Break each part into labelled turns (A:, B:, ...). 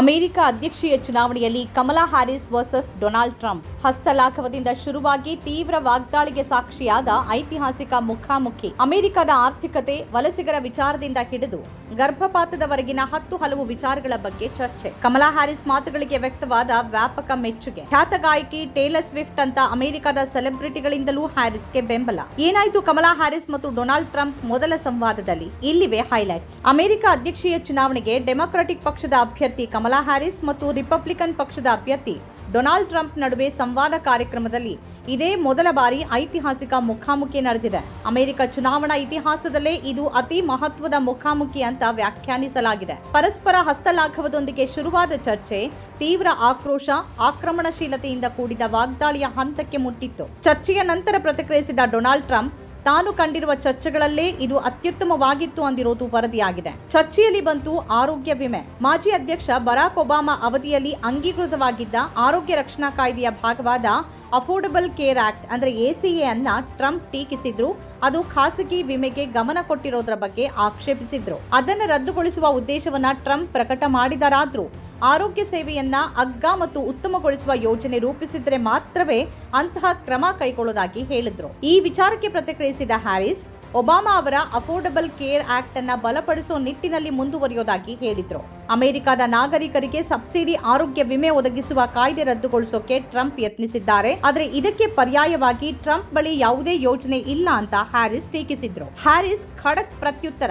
A: America ಅಧ್ಯಕ್ಷೀಯ ಚುನಾವಣೆಯಲ್ಲಿ Kamala Harris versus Donald Trump ಹಸ್ತಲಾಘವದಿಂದ ಶುರುವಾಗಿ ತೀವ್ರ ವಾಗ್ದಾಳಿಗೆ ಸಾಕ್ಷಿಯಾದ ಐತಿಹಾಸಿಕ ಮುಖಾಮುಖಿ. ಅಮೆರಿಕದ ಆರ್ಥಿಕತೆ ವಲಸಿಗರ ವಿಚಾರದಿಂದ ಹಿಡಿದು ಗರ್ಭಪಾತದವರೆಗಿನ ಹತ್ತು ಹಲವು ವಿಚಾರಗಳ ಬಗ್ಗೆ ಚರ್ಚೆ. ಕಮಲಾ ಹ್ಯಾರಿಸ್ ಮಾತುಗಳಿಗೆ ವ್ಯಕ್ತವಾದ ವ್ಯಾಪಕ ಮೆಚ್ಚುಗೆ. ಖ್ಯಾತ ಗಾಯಕಿ ಟೇಲರ್ ಸ್ವಿಫ್ಟ್ ಅಂತ ಅಮೆರಿಕದ ಸೆಲೆಬ್ರಿಟಿಗಳಿಂದಲೂ ಹ್ಯಾರಿಸ್ಗೆ ಬೆಂಬಲ. ಏನಾಯಿತು ಕಮಲಾ ಹ್ಯಾರಿಸ್ ಮತ್ತು ಡೊನಾಲ್ಡ್ ಟ್ರಂಪ್ ಮೊದಲ ಸಂವಾದದಲ್ಲಿ? ಇಲ್ಲಿವೆ ಹೈಲೈಟ್ಸ್. ಅಮೆರಿಕ ಅಧ್ಯಕ್ಷೀಯ ಚುನಾವಣೆಗೆ ಡೆಮಾಕ್ರೆಟಿಕ್ ಪಕ್ಷದ ಅಭ್ಯರ್ಥಿ ಕಮಲಾ ಹ್ಯಾರಿಸ್ ಮತ್ತು ರಿಪಬ್ಲಿಕನ್ ಪಕ್ಷದ ಅಭ್ಯರ್ಥಿ ಡೊನಾಲ್ಡ್ ಟ್ರಂಪ್ ನಡುವೆ ಸಂವಾದ ಕಾರ್ಯಕ್ರಮದಲ್ಲಿ ಇದೇ ಮೊದಲ ಬಾರಿ ಐತಿಹಾಸಿಕ ಮುಖಾಮುಖಿ ನಡೆದಿದೆ. ಅಮೆರಿಕ ಚುನಾವಣಾ ಇತಿಹಾಸದಲ್ಲೇ ಇದು ಅತಿ ಮಹತ್ವದ ಮುಖಾಮುಖಿ ಅಂತ ವ್ಯಾಖ್ಯಾನಿಸಲಾಗಿದೆ. ಪರಸ್ಪರ ಹಸ್ತಲಾಘವದೊಂದಿಗೆ ಶುರುವಾದ ಚರ್ಚೆ ತೀವ್ರ ಆಕ್ರೋಶ, ಆಕ್ರಮಣಶೀಲತೆಯಿಂದ ಕೂಡಿದ ವಾಗ್ದಾಳಿಯ ಹಂತಕ್ಕೆ ಮುಟ್ಟಿತ್ತು. ಚರ್ಚೆಯ ನಂತರ ಪ್ರತಿಕ್ರಿಯಿಸಿದ ಡೊನಾಲ್ಡ್ ಟ್ರಂಪ್ ತಾನು ಕಂಡಿರುವ ಚರ್ಚೆಗಳಲ್ಲೇ ಇದು ಅತ್ಯುತ್ತಮವಾಗಿತ್ತು ಅಂದಿರೋದು ವರದಿಯಾಗಿದೆ. ಚರ್ಚೆಯಲ್ಲಿ ಬಂತು ಆರೋಗ್ಯ ವಿಮೆ. ಮಾಜಿ ಅಧ್ಯಕ್ಷ ಬರಾಕ್ ಒಬಾಮಾ ಅವಧಿಯಲ್ಲಿ ಅಂಗೀಕೃತವಾಗಿದ್ದ ಆರೋಗ್ಯ ರಕ್ಷಣಾ ಕಾಯ್ದೆಯ ಭಾಗವಾದ ಅಫೋರ್ಡಬಲ್ ಕೇರ್ ಆಕ್ಟ್ ಅಂದ್ರೆ ಎ ಅನ್ನ ಟ್ರಂಪ್ ಟೀಕಿಸಿದ್ರು. ಅದು ಖಾಸಗಿ ವಿಮೆಗೆ ಗಮನ ಕೊಟ್ಟಿರೋದ್ರ ಬಗ್ಗೆ ಆಕ್ಷೇಪಿಸಿದ್ರು. ಅದನ್ನು ರದ್ದುಗೊಳಿಸುವ ಉದ್ದೇಶವನ್ನ ಟ್ರಂಪ್ ಪ್ರಕಟ ಮಾಡಿದರಾದ್ರೂ, ಆರೋಗ್ಯ ಸೇವೆಯನ್ನ ಅಗ್ಗ ಮತ್ತು ಉತ್ತಮಗೊಳಿಸುವ ಯೋಜನೆ ರೂಪಿಸಿದ್ರೆ ಮಾತ್ರವೇ ಅಂತಹ ಕ್ರಮ ಕೈಗೊಳ್ಳೋದಾಗಿ ಹೇಳಿದ್ರು. ಈ ವಿಚಾರಕ್ಕೆ ಪ್ರತಿಕ್ರಿಯಿಸಿದ ಹ್ಯಾರಿಸ್ ಒಬಾಮಾ ಅವರ ಅಫೋರ್ಡಬಲ್ ಕೇರ್ ಆಕ್ಟ್ ಅನ್ನ ಬಲಪಡಿಸುವ ನಿಟ್ಟಿನಲ್ಲಿ ಮುಂದುವರಿಯೋದಾಗಿ ಹೇಳಿದ್ರು. ಅಮೆರಿಕದ ನಾಗರಿಕರಿಗೆ ಸಬ್ಸಿಡಿ, ಆರೋಗ್ಯ ವಿಮೆ ಒದಗಿಸುವ ಕಾಯ್ದೆ ರದ್ದುಗೊಳಿಸೋಕೆ ಟ್ರಂಪ್ ಯತ್ನಿಸಿದ್ದಾರೆ. ಆದರೆ ಇದಕ್ಕೆ ಪರ್ಯಾಯವಾಗಿ ಟ್ರಂಪ್ ಬಳಿ ಯಾವುದೇ ಯೋಜನೆ ಇಲ್ಲ ಅಂತ ಹ್ಯಾರಿಸ್ ಟೀಕಿಸಿದ್ರು. ಹ್ಯಾರಿಸ್ ಖಡಕ್ ಪ್ರತ್ಯುತ್ತರ.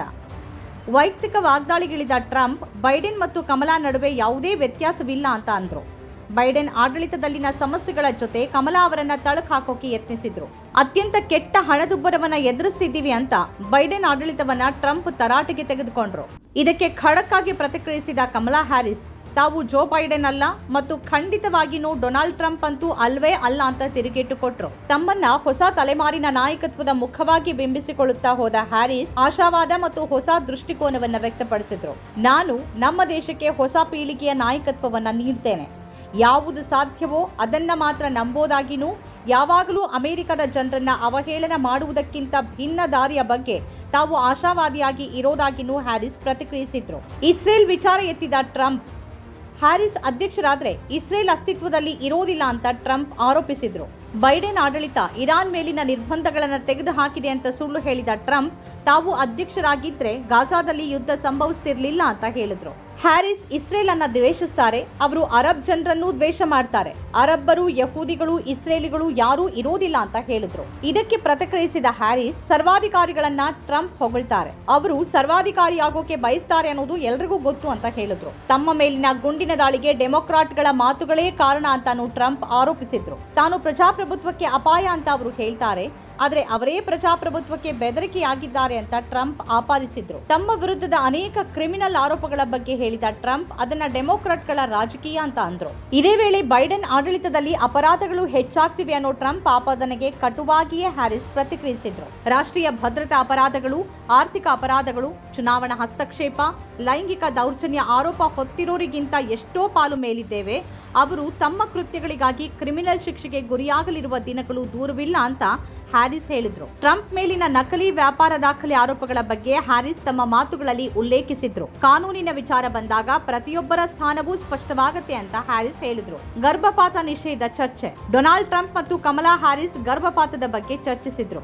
A: ವೈಯಕ್ತಿಕ ವಾಗ್ದಾಳಿಗಿಳಿದ ಟ್ರಂಪ್, ಬೈಡೆನ್ ಮತ್ತು ಕಮಲಾ ನಡುವೆ ಯಾವುದೇ ವ್ಯತ್ಯಾಸವಿಲ್ಲ ಅಂತ ಅಂದ್ರು. ಬೈಡೆನ್ ಆಡಳಿತದಲ್ಲಿನ ಸಮಸ್ಯೆಗಳ ಜೊತೆ ಕಮಲಾ ಅವರನ್ನ ತಳಕ್ ಹಾಕೋಕೆ ಯತ್ನಿಸಿದ್ರು. ಅತ್ಯಂತ ಕೆಟ್ಟ ಹಣದುಬ್ಬರವನ್ನ ಎದುರಿಸ್ತಿದ್ದೀವಿ ಅಂತ ಬೈಡೆನ್ ಆಡಳಿತವನ್ನ ಟ್ರಂಪ್ ತರಾಟೆಗೆ ತೆಗೆದುಕೊಂಡ್ರು. ಇದಕ್ಕೆ ಖಡಕ್ ಆಗಿ ಪ್ರತಿಕ್ರಿಯಿಸಿದ ಕಮಲಾ ಹ್ಯಾರಿಸ್, ತಾವು ಜೋ ಬೈಡೆನ್ ಅಲ್ಲ ಮತ್ತು ಖಂಡಿತವಾಗಿನೂ ಡೊನಾಲ್ಡ್ ಟ್ರಂಪ್ ಅಂತೂ ಅಲ್ವೇ ಅಲ್ಲ ಅಂತ ತಿರುಗೇಟು ಕೊಟ್ರು ತಮ್ಮನ್ನ ಹೊಸ ತಲೆಮಾರಿನ ನಾಯಕತ್ವದ ಮುಖವಾಗಿ ಬಿಂಬಿಸಿಕೊಳ್ಳುತ್ತಾ ಹೋದ ಹ್ಯಾರಿಸ್ ಆಶಾವಾದ ಮತ್ತು ಹೊಸ ದೃಷ್ಟಿಕೋನವನ್ನ ವ್ಯಕ್ತಪಡಿಸಿದ್ರು. ನಾನು ನಮ್ಮ ದೇಶಕ್ಕೆ ಹೊಸ ಪೀಳಿಗೆಯ ನಾಯಕತ್ವವನ್ನ ನೀಡ್ತೇನೆ. ಯಾವುದು ಸಾಧ್ಯವೋ ಅದನ್ನ ಮಾತ್ರ ನಂಬೋದಾಗಿನೂ ಯಾವಾಗಲೂ ಅಮೆರಿಕದ ಜನರನ್ನ ಅವಹೇಳನ ಮಾಡುವುದಕ್ಕಿಂತ ಭಿನ್ನ ದಾರಿಯ ಬಗ್ಗೆ ತಾವು ಆಶಾವಾದಿಯಾಗಿ ಇರೋದಾಗಿನೂ ಹ್ಯಾರಿಸ್ ಪ್ರತಿಕ್ರಿಯಿಸಿದ್ರು. ಇಸ್ರೇಲ್ ವಿಚಾರ ಎತ್ತಿದ ಟ್ರಂಪ್, ಹ್ಯಾರಿಸ್ ಅಧ್ಯಕ್ಷರಾದ್ರೆ ಇಸ್ರೇಲ್ ಅಸ್ತಿತ್ವದಲ್ಲಿ ಇರೋದಿಲ್ಲ ಅಂತ ಟ್ರಂಪ್ ಆರೋಪಿಸಿದ್ರು. ಬೈಡೆನ್ ಆಡಳಿತ ಇರಾನ್ ಮೇಲಿನ ನಿರ್ಬಂಧಗಳನ್ನು ತೆಗೆದು ಹಾಕಿದೆ ಅಂತ ಸುಳ್ಳು ಹೇಳಿದ ಟ್ರಂಪ್, ತಾವು ಅಧ್ಯಕ್ಷರಾಗಿದ್ರೆ ಗಾಜಾದಲ್ಲಿ ಯುದ್ಧ ಸಂಭವಿಸ್ತಿರ್ಲಿಲ್ಲ ಅಂತ ಹೇಳಿದ್ರು. ಹ್ಯಾರಿಸ್ ಇಸ್ರೇಲ್ ಅನ್ನ ದ್ವೇಷಿಸ್ತಾರೆ. ಅವರು ಅರಬ್ ಜನರನ್ನು ದ್ವೇಷ ಮಾಡ್ತಾರೆ. ಅರಬ್ಬರು, ಯಹೂದಿಗಳು, ಇಸ್ರೇಲಿಗಳು ಯಾರೂ ಇರೋದಿಲ್ಲ ಅಂತ ಹೇಳಿದ್ರು. ಇದಕ್ಕೆ ಪ್ರತಿಕ್ರಿಯಿಸಿದ ಹ್ಯಾರಿಸ್ ಸರ್ವಾಧಿಕಾರಿಗಳನ್ನ ಟ್ರಂಪ್ ಹೊಗಳ್ತಾರೆ. ಅವರು ಸರ್ವಾಧಿಕಾರಿ ಆಗೋಕೆ ಬಯಸ್ತಾರೆ ಅನ್ನೋದು ಎಲ್ರಿಗೂ ಗೊತ್ತು ಅಂತ ಹೇಳಿದ್ರು. ತಮ್ಮ ಮೇಲಿನ ಗುಂಡಿನ ದಾಳಿಗೆ ಡೆಮೊಕ್ರಾಟ್ಗಳ ಮಾತುಗಳೇ ಕಾರಣ ಅಂತಾನು ಟ್ರಂಪ್ ಆರೋಪಿಸಿದ್ರು. ತಾನು ಪ್ರಜಾಪ್ರಭುತ್ವಕ್ಕೆ ಅಪಾಯ ಅಂತ ಅವರು ಹೇಳ್ತಾರೆ. ಆದರೆ ಅವರೇ ಪ್ರಜಾಪ್ರಭುತ್ವಕ್ಕೆ ಬೆದರಿಕೆಯಾಗಿದ್ದಾರೆ ಅಂತ ಟ್ರಂಪ್ ಆಪಾದಿಸಿದ್ರು. ತಮ್ಮ ವಿರುದ್ಧದ ಅನೇಕ ಕ್ರಿಮಿನಲ್ ಆರೋಪಗಳ ಬಗ್ಗೆ ಹೇಳಿದ ಟ್ರಂಪ್, ಅದನ್ನ ಡೆಮೋಕ್ರಾಟ್ಗಳ ರಾಜಕೀಯ ಅಂತ ಅಂದ್ರು. ಇದೇ ವೇಳೆ ಬೈಡನ್ ಆಡಳಿತದಲ್ಲಿ ಅಪರಾಧಗಳು ಹೆಚ್ಚಾಗ್ತಿವೆ ಅನ್ನೋ ಟ್ರಂಪ್ ಆಪಾದನೆಗೆ ಕಟುವಾಗಿಯೇ ಹ್ಯಾರಿಸ್ ಪ್ರತಿಕ್ರಿಯಿಸಿದ್ರು. ರಾಷ್ಟ್ರೀಯ ಭದ್ರತಾ ಅಪರಾಧಗಳು, ಆರ್ಥಿಕ ಅಪರಾಧಗಳು, ಚುನಾವಣಾ ಹಸ್ತಕ್ಷೇಪ, ಲೈಂಗಿಕ ದೌರ್ಜನ್ಯ ಆರೋಪ ಹೊತ್ತಿರೋರಿಗಿಂತ ಎಷ್ಟೋ ಪಾಲು ಮೇಲಿದ್ದೇವೆ. ಅವರು ತಮ್ಮ ಕೃತ್ಯಗಳಿಗಾಗಿ ಕ್ರಿಮಿನಲ್ ಶಿಕ್ಷೆಗೆ ಗುರಿಯಾಗಲಿರುವ ದಿನಗಳು ದೂರವಿಲ್ಲ ಅಂತ ಹ್ಯಾರಿಸ್ ಹೇಳಿದ್ರು. ಟ್ರಂಪ್ ಮೇಲಿನ ನಕಲಿ ವ್ಯಾಪಾರ ದಾಖಲೆ ಆರೋಪಗಳ ಬಗ್ಗೆ ಹ್ಯಾರಿಸ್ ತಮ್ಮ ಮಾತುಗಳಲ್ಲಿ ಉಲ್ಲೇಖಿಸಿದ್ರು. ಕಾನೂನಿನ ವಿಚಾರ ಬಂದಾಗ ಪ್ರತಿಯೊಬ್ಬರ ಸ್ಥಾನವೂ ಸ್ಪಷ್ಟವಾಗುತ್ತೆ ಅಂತ ಹ್ಯಾರಿಸ್ ಹೇಳಿದ್ರು. ಗರ್ಭಪಾತ ನಿಷೇಧ ಚರ್ಚೆ. ಡೊನಾಲ್ಡ್ ಟ್ರಂಪ್ ಮತ್ತು ಕಮಲಾ ಹ್ಯಾರಿಸ್ ಗರ್ಭಪಾತದ ಬಗ್ಗೆ ಚರ್ಚಿಸಿದ್ರು.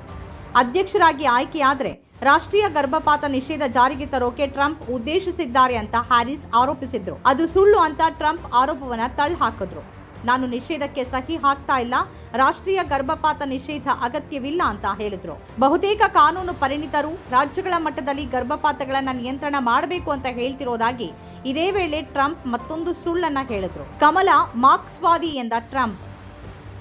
A: ಅಧ್ಯಕ್ಷರಾಗಿ ಆಯ್ಕೆಯಾದ್ರೆ ರಾಷ್ಟ್ರೀಯ ಗರ್ಭಪಾತ ನಿಷೇಧ ಜಾರಿಗೆ ತರೋಕೆ ಟ್ರಂಪ್ ಉದ್ದೇಶಿಸಿದ್ದಾರೆ ಅಂತ ಹ್ಯಾರಿಸ್ ಆರೋಪಿಸಿದ್ರು. ಅದು ಸುಳ್ಳು ಅಂತ ಟ್ರಂಪ್ ಆರೋಪವನ್ನ ತಳ್ಳಿ ಹಾಕಿದ್ರು. ನಾನು ನಿಷೇಧಕ್ಕೆ ಸಹಿ ಹಾಕ್ತಾ ಇಲ್ಲ. ರಾಷ್ಟ್ರೀಯ ಗರ್ಭಪಾತ ನಿಷೇಧ ಅಗತ್ಯವಿಲ್ಲ ಅಂತ ಹೇಳಿದ್ರು. ಬಹುತೇಕ ಕಾನೂನು ಪರಿಣಿತರು ರಾಜ್ಯಗಳ ಮಟ್ಟದಲ್ಲಿ ಗರ್ಭಪಾತಗಳನ್ನ ನಿಯಂತ್ರಣ ಮಾಡಬೇಕು ಅಂತ ಹೇಳ್ತಿರೋದಾಗಿ ಇದೇ ವೇಳೆ ಟ್ರಂಪ್ ಮತ್ತೊಂದು ಸುಳ್ಳನ್ನ ಹೇಳಿದ್ರು. ಕಮಲ ಮಾರ್ಕ್ಸ್ವಾದಿ ಎಂದ ಟ್ರಂಪ್.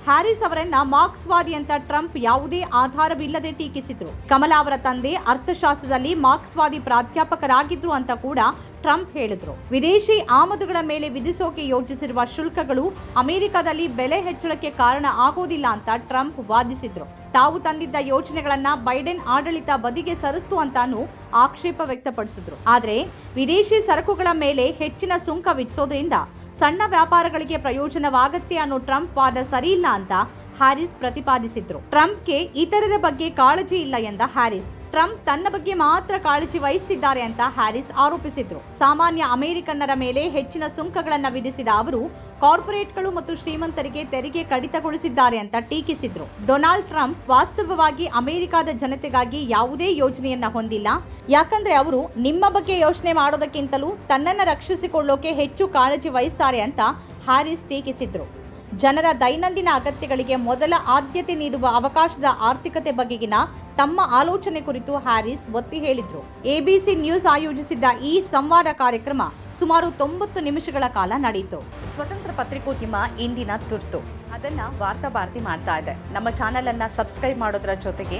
A: ಹ್ಯಾರಿಸ್ ಅವರನ್ನ ಮಾರ್ಕ್ಸ್ವಾದಿ ಅಂತ ಟ್ರಂಪ್ ಯಾವುದೇ ಆಧಾರವಿಲ್ಲದೆ ಟೀಕಿಸಿದ್ರು. ಕಮಲಾ ಅವರ ತಂದೆ ಅರ್ಥಶಾಸ್ತ್ರದಲ್ಲಿ ಮಾರ್ಕ್ಸ್ವಾದಿ ಪ್ರಾಧ್ಯಾಪಕರಾಗಿದ್ರು ಅಂತ ಕೂಡ ಟ್ರಂಪ್ ಹೇಳಿದ್ರು. ವಿದೇಶಿ ಆಮದುಗಳ ಮೇಲೆ ವಿಧಿಸೋಕೆ ಯೋಜಿಸಿರುವ ಶುಲ್ಕಗಳು ಅಮೆರಿಕದಲ್ಲಿ ಬೆಲೆ ಹೆಚ್ಚಳಕ್ಕೆ ಕಾರಣ ಆಗೋದಿಲ್ಲ ಅಂತ ಟ್ರಂಪ್ ವಾದಿಸಿದ್ರು. ತಾವು ತಂದಿದ್ದ ಯೋಜನೆಗಳನ್ನ ಬೈಡೆನ್ ಆಡಳಿತ ಬದಿಗೆ ಸರಿಸ್ತು ಅಂತಾನು ಆಕ್ಷೇಪ ವ್ಯಕ್ತಪಡಿಸಿದ್ರು. ಆದರೆ ವಿದೇಶಿ ಸರಕುಗಳ ಮೇಲೆ ಹೆಚ್ಚಿನ ಸುಂಕ ವಿಧಿಸೋದ್ರಿಂದ ಸಣ್ಣ ವ್ಯಾಪಾರಗಳಿಗೆ ಪ್ರಯೋಜನವಾಗತ್ತೆ ಅನ್ನೋ ಟ್ರಂಪ್ ವಾದ ಸರಿಯಿಲ್ಲ ಅಂತ ಹ್ಯಾರಿಸ್ ಪ್ರತಿಪಾದಿಸಿದ್ರು. ಟ್ರಂಪ್ಗೆ ಇತರರ ಬಗ್ಗೆ ಕಾಳಜಿ ಇಲ್ಲ ಎಂದ ಹ್ಯಾರಿಸ್. ಟ್ರಂಪ್ ತನ್ನ ಬಗ್ಗೆ ಮಾತ್ರ ಕಾಳಜಿ ವಹಿಸುತ್ತಿದ್ದಾರೆ ಅಂತ ಹ್ಯಾರಿಸ್ ಆರೋಪಿಸಿದ್ರು. ಸಾಮಾನ್ಯ ಅಮೆರಿಕನ್ನರ ಮೇಲೆ ಹೆಚ್ಚಿನ ಸುಂಕಗಳನ್ನು ವಿಧಿಸಿದ ಅವರು, ಕಾರ್ಪೊರೇಟ್ಗಳು ಮತ್ತು ಶ್ರೀಮಂತರಿಗೆ ತೆರಿಗೆ ಕಡಿತಗೊಳಿಸಿದ್ದಾರೆ ಅಂತ ಟೀಕಿಸಿದ್ರು. ಡೊನಾಲ್ಡ್ ಟ್ರಂಪ್ ವಾಸ್ತವವಾಗಿ ಅಮೆರಿಕದ ಜನತೆಗಾಗಿ ಯಾವುದೇ ಯೋಜನೆಯನ್ನ ಹೊಂದಿಲ್ಲ. ಯಾಕಂದ್ರೆ ಅವರು ನಿಮ್ಮ ಬಗ್ಗೆ ಯೋಚನೆ ಮಾಡೋದಕ್ಕಿಂತಲೂ ತನ್ನನ್ನು ರಕ್ಷಿಸಿಕೊಳ್ಳೋಕೆ ಹೆಚ್ಚು ಕಾಳಜಿ ವಹಿಸ್ತಾರೆ ಅಂತ ಹ್ಯಾರಿಸ್ ಟೀಕಿಸಿದ್ರು. ಜನರ ದೈನಂದಿನ ಅಗತ್ಯಗಳಿಗೆ ಮೊದಲ ಆದ್ಯತೆ ನೀಡುವ ಅವಕಾಶದ ಆರ್ಥಿಕತೆ ಬಗೆಗಿನ ತಮ್ಮ ಆಲೋಚನೆ ಕುರಿತು ಹ್ಯಾರಿಸ್ ಒತ್ತಿ ಹೇಳಿದ್ರು. ಎಬಿಸಿ ನ್ಯೂಸ್ ಆಯೋಜಿಸಿದ್ದ ಈ ಸಂವಾದ ಕಾರ್ಯಕ್ರಮ ಸುಮಾರು ತೊಂಬತ್ತು ನಿಮಿಷಗಳ ಕಾಲ ನಡೆಯಿತು.
B: ಸ್ವತಂತ್ರ ಪತ್ರಿಕೋದ್ಯಮ ಇಂದಿನ ತುರ್ತು. ಅದನ್ನ ವಾರ್ತಾ ಭಾರತಿ ಮಾಡ್ತಾ ಇದೆ. ನಮ್ಮ ಚಾನೆಲ್ ಅನ್ನ ಸಬ್ಸ್ಕ್ರೈಬ್ ಮಾಡೋದ್ರ ಜೊತೆಗೆ